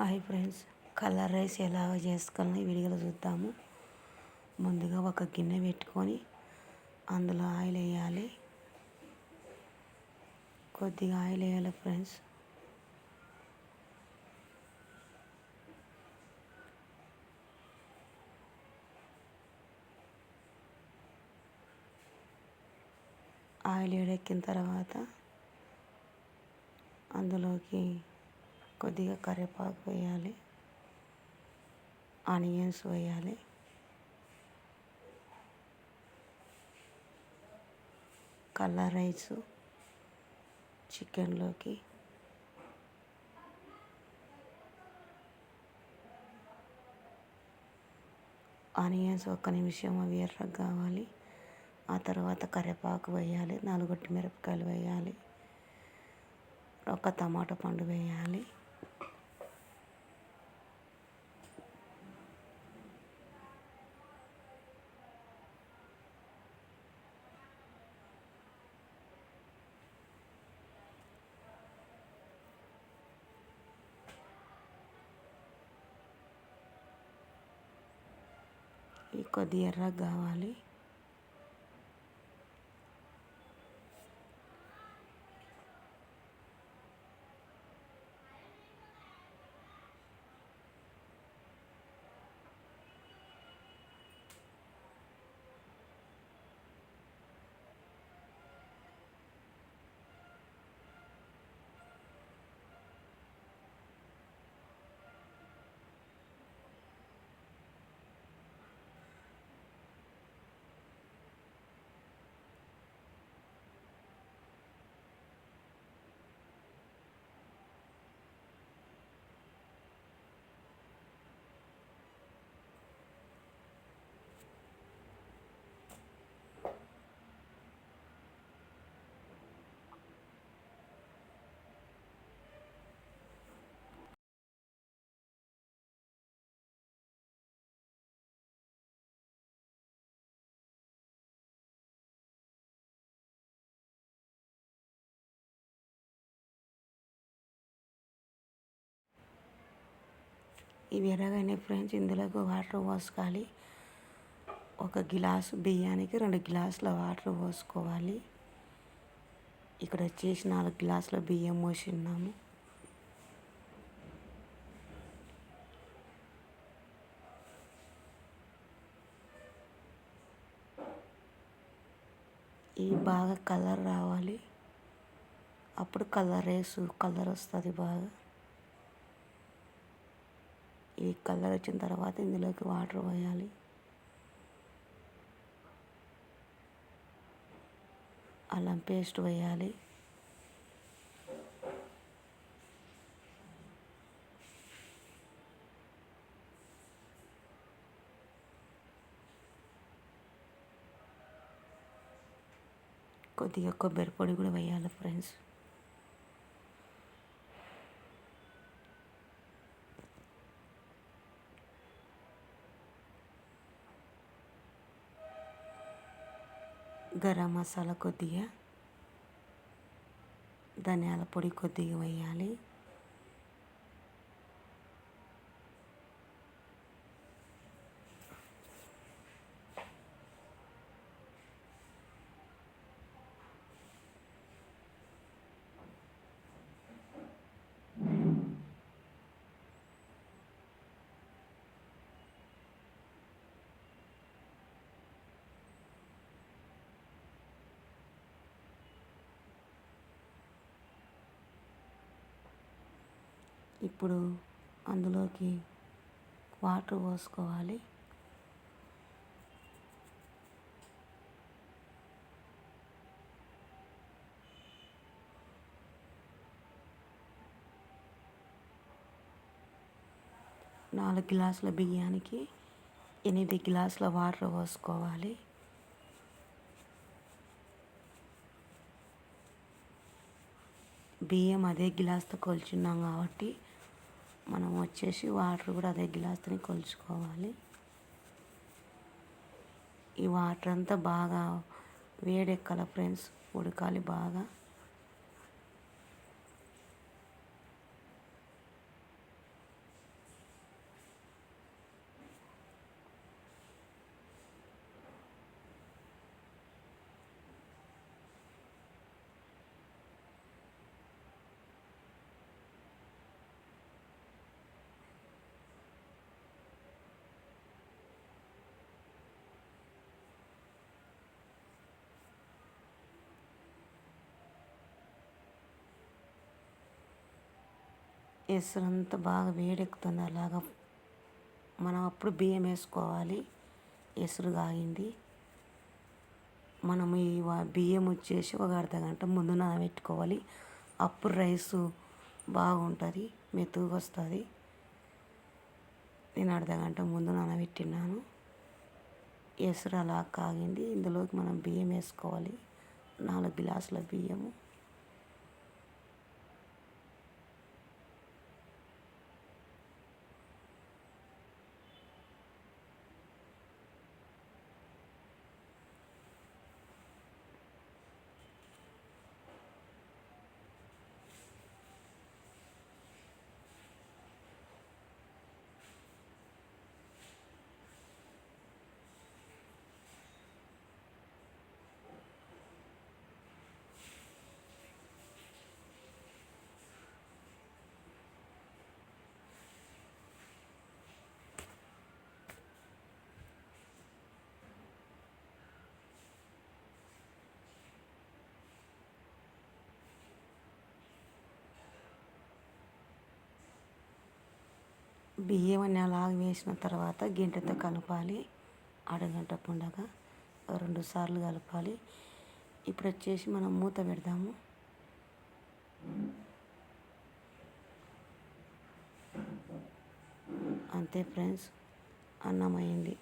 Hi friends colour rice ఎలా చేసుకోవాలని వీడియోలో చూద్దాము. ముందుగా ఒక గిన్నె పెట్టుకొని అందులో ఆయిల్ వేయాలి. కొద్దిగా ఆయిల్ వేయాలి ఫ్రెండ్స్. ఆయిల్ వేడెక్కిన తర్వాత అందులోకి కొద్దిగా కరివేపాకు వేయాలి. ఆనియన్స్ వేయాలి. Colour rice చికెన్లోకి. ఆనియన్స్ ఒక్క నిమిషం అవి ఎర్రగా కావాలి. ఆ తర్వాత కరివేపాకు వేయాలి. నాలుగొట్టి మిరపకాయలు వేయాలి. ఒక టమాటా పండు వేయాలి. కొద్ది ఎర్రగా కావాలి. ఇవి ఎర్రగానే ఫ్రెండ్స్ ఇందులోకి వాటర్ పోసుకోవాలి. ఒక గ్లాసు బియ్యానికి రెండు గ్లాసుల వాటర్ పోసుకోవాలి. ఇక్కడ వచ్చేసి నాలుగు గ్లాసుల బియ్యం పోసిన్నాము. ఇవి బాగా కలర్ రావాలి. అప్పుడు కలర్ వేసు కలర్ వస్తుంది బాగా. ఈ కలర్ వచ్చిన తర్వాత ఇందులోకి వాటర్ పోయాలి. అల్లం పేస్ట్ వేయాలి కొద్దిగా కొబ్బరి పొడి కూడా వేయాలి ఫ్రెండ్స్. గరం మసాలా కొద్దిగా ధనియాల పొడి కొద్దిగా వేయాలి. ఇప్పుడు అందులోకి వాటర్ పోసుకోవాలి. నాలుగు గ్లాసుల బియ్యానికి ఎనిమిది గ్లాసుల వాటర్ పోసుకోవాలి. బియ్యం అదే గ్లాస్తో కొలుచున్నాం కాబట్టి మనం వచ్చేసి వాటర్ కూడా అదే గ్లాస్ని కొలుచుకోవాలి. ఈ వాటర్ అంతా బాగా వేడెక్కాల ఫ్రెండ్స్ ఉడకాలి బాగా. ఎసురు అంతా బాగా వేడెక్కుతుంది అలాగా మనం అప్పుడు బియ్యం వేసుకోవాలి. ఎసురు కాగింది మనం ఈ వా- బియ్యం వచ్చేసి ఒక అర్ధ గంట ముందు నానబెట్టుకోవాలి. అప్పుడు రైసు బాగుంటుంది మెతుకు వస్తుంది నేను అర్ధ గంట ముందు నానబెట్టినాను ఎసురు అలా కాగింది. ఇందులోకి మనం బియ్యం వేసుకోవాలి. నాలుగు గ్లాసుల బియ్యము. బియ్యం అన్ని అలాగ వేసిన తర్వాత గింటెతో కలపాలి. అరగంట పుండగా రెండు సార్లు కలపాలి. ఇప్పుడు వచ్చేసి మనం మూత పెడదాము. అంతే ఫ్రెండ్స్ అన్నం అయింది.